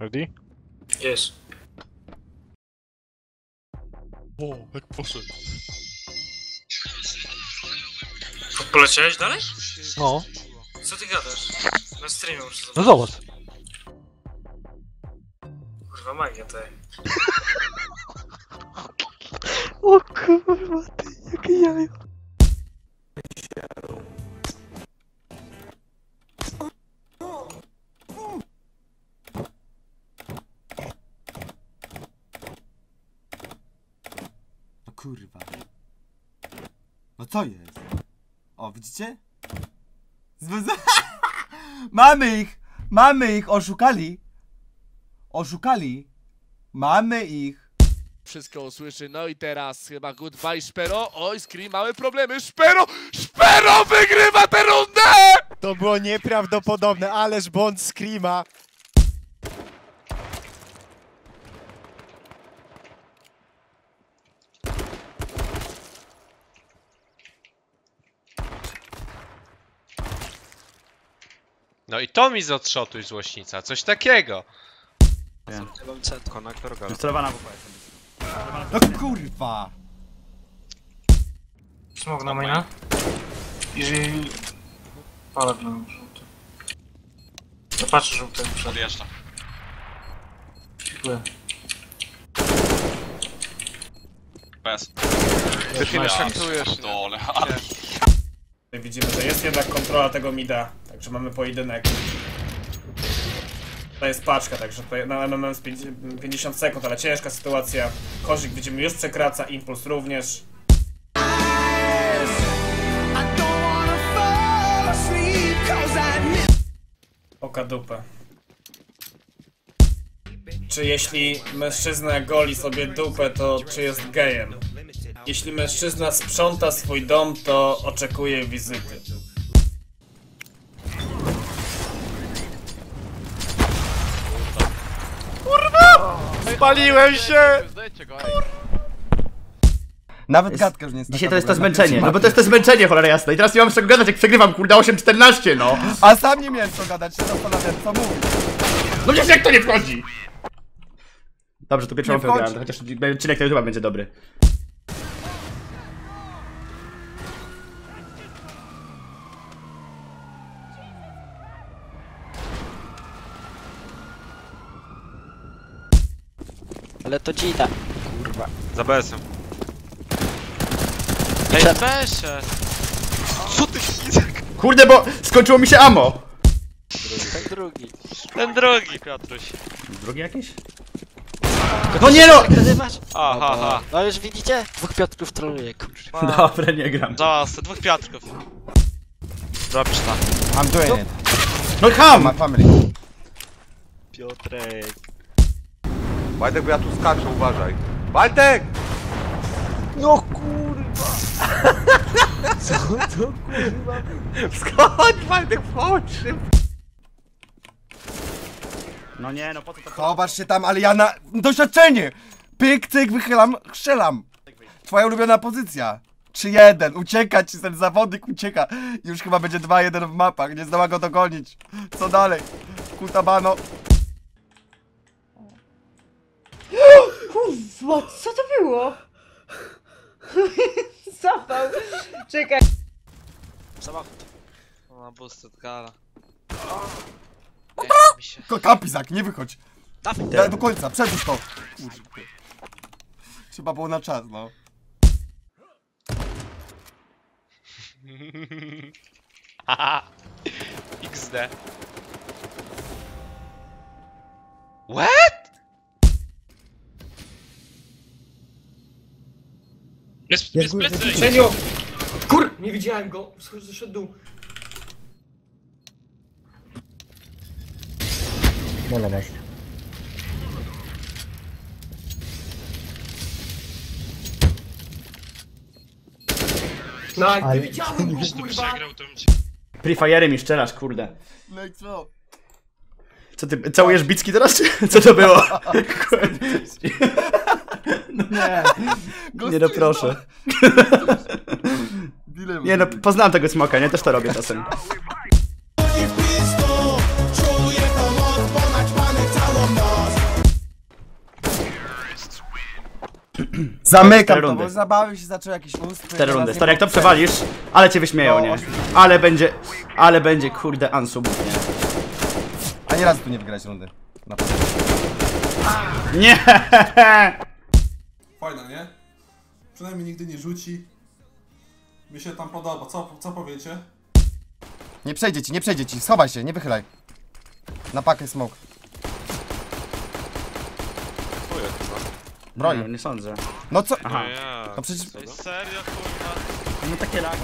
Ready? Jest. O, jak poszedł. Poleciałeś dalej? No. Co ty gadasz? Na streamie muszę No zobaczyć. zobacz. Kurwa magia to O kurwa, ty, jakie jajo. Kurwa. No co jest? O, widzicie? Mamy ich! Mamy ich! Oszukali! Oszukali! Mamy ich! Wszystko usłyszy, no i teraz chyba goodbye Szpero. Oj, Scream, mamy problemy. Szpero! Szpero wygrywa tę rundę! To było nieprawdopodobne, ależ błąd Screama. No i to mi zotrzotuj złośnica, coś takiego. Konektor gal. Sterowana w No kurwa! Smog na maina. Jeżeli... Palę w żółty. To patrzę żółty. Podjeżdża. Dziękuję. Bez. Traktujesz. Dole. Widzimy, że jest jednak kontrola tego mida, także mamy pojedynek. To jest paczka, także na MMM z 50 50 sekund, ale ciężka sytuacja. Korzyk widzimy już przekracza, impuls również. Oka dupę. Czy jeśli mężczyzna goli sobie dupę, to czy jest gejem? Jeśli mężczyzna sprząta swój dom, to oczekuje wizyty. Spaliłem się! Nawet gadka już nie jest Dzisiaj to jest to zmęczenie, no bo to jest to zmęczenie, cholera jasna. I teraz nie mam z czego gadać, jak przegrywam, kurde, 8-14, no. A sam nie miałem co gadać, się zastanawiam co mówić. No przecież jak to nie wchodzi? Dobrze, to pierwszą Nie mapę grałem, wchodzi. chociaż odcinek na YouTube będzie dobry. Ale to dzida. Za BS-em. Ej, Besze! Kurde, bo skończyło mi się ammo! ten drugi. Ten drogi, Piotruś. Drugi jakiś? No nie no! Nazywasz? Aha, aha. No już widzicie? Dwóch Piotrków troluje, kurwa. Dobra, nie gram. Zaraz, dwóch Piotrków. Robisz tak. I'm doing it. No ham! My family. Piotrek. Waldek, bo ja tu skaczę, uważaj. Waldek! No kurwa! Co to kurwa? Skocz, Waldek, wchodź szybko. No nie, no po co to... Chowasz się tam, ale ja na doświadczenie! Pyk, cyk, wychylam, strzelam. Twoja ulubiona pozycja. 3-1, ucieka ci ten zawodnik, ucieka. Już chyba będzie 2-1 w mapach, nie zdoła go dogonić. Co dalej? Kutabano. Kurwa, co to było? Zapał. Czekaj. Samochód. Na boosted gala. mi się. Ko- Kapizak, nie wychodź. Ja do końca, przedłuż to. Kurde. Trzeba było na czas, no. Haha. XD. What? Jest, jest plecy! Cieniu! Kur! Nie widziałem go! Zszedł dół. No, nie widziałem go, kurwa! Free Fire'em mi szczerasz, kurde. No i co? Co ty, całujesz bicki teraz, czy co to było? No nie, nie doproszę. No. Nie no, poznałem tego smoka, nie? Też to robię czasem. Zamykam to, bo się zaczął jakiś ust. Cztery rundy. Stary, jak to przewalisz, ale cię wyśmieją, nie? No. Ale będzie, ale będzie, kurde, unsub, nie? Ani razu tu nie wygrać rundy. Na pewno. Nie! Fajna, nie? Przynajmniej nigdy nie rzuci. Mi się tam podoba. Co, co powiecie? Nie przejdzie ci, nie przejdzie ci, schowaj się, nie wychylaj. Na pakę smoke. Broń. Nie, nie sądzę. No co? Aha. No przecież... Serio, kurwa? No takie lagi.